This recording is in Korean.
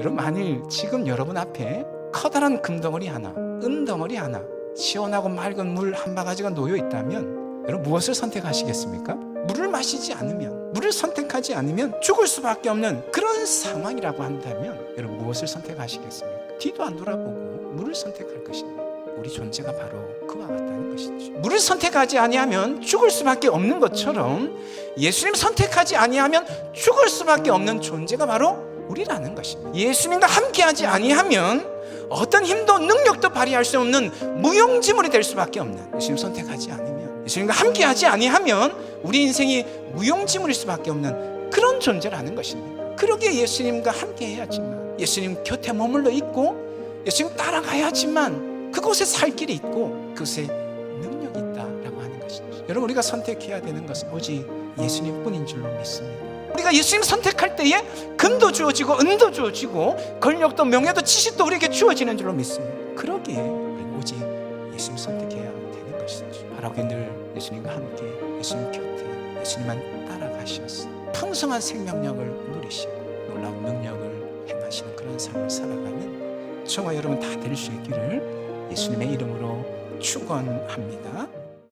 여러분 만일 지금 여러분 앞에 커다란 금덩어리 하나, 은덩어리 하나, 시원하고 맑은 물 한 바가지가 놓여 있다면 여러분 무엇을 선택하시겠습니까? 물을 마시지 않으면 물을 선택하지 않으면 죽을 수밖에 없는 그런 상황이라고 한다면 여러분 무엇을 선택하시겠습니까? 뒤도 안 돌아보고 물을 선택할 것입니다. 우리 존재가 바로 그와 같다는 것이죠. 물을 선택하지 아니하면 죽을 수밖에 없는 것처럼 예수님 선택하지 아니하면 죽을 수밖에 없는 존재가 바로 우리라는 것입니다. 예수님과 함께하지 아니하면 어떤 힘도 능력도 발휘할 수 없는 무용지물이 될 수밖에 없는 예수님 선택하지 않으면 예수님과 함께하지 아니하면 우리 인생이 무용지물일 수밖에 없는 그런 존재라는 것입니다. 그러기에 예수님과 함께해야지만 예수님 곁에 머물러 있고 예수님 따라가야지만 그곳에 살 길이 있고 그곳에 능력이 있다라고 하는 것이죠. 여러분 우리가 선택해야 되는 것은 오직 예수님뿐인 줄로 믿습니다. 우리가 예수님 선택할 때에 금도 주어지고 은도 주어지고 권력도 명예도 지식도 우리에게 주어지는 줄로 믿습니다. 그러기에 오직 예수님 선택해야 되는 것이죠. 바라고 늘 예수님과 함께 예수님 곁에 예수님만 따라가셔서 풍성한 생명력을 누리시고 놀라운 능력을 행하시는 그런 삶을 살아가는 저와 여러분 다 될 수 있기를 예수님의 이름으로 축원합니다.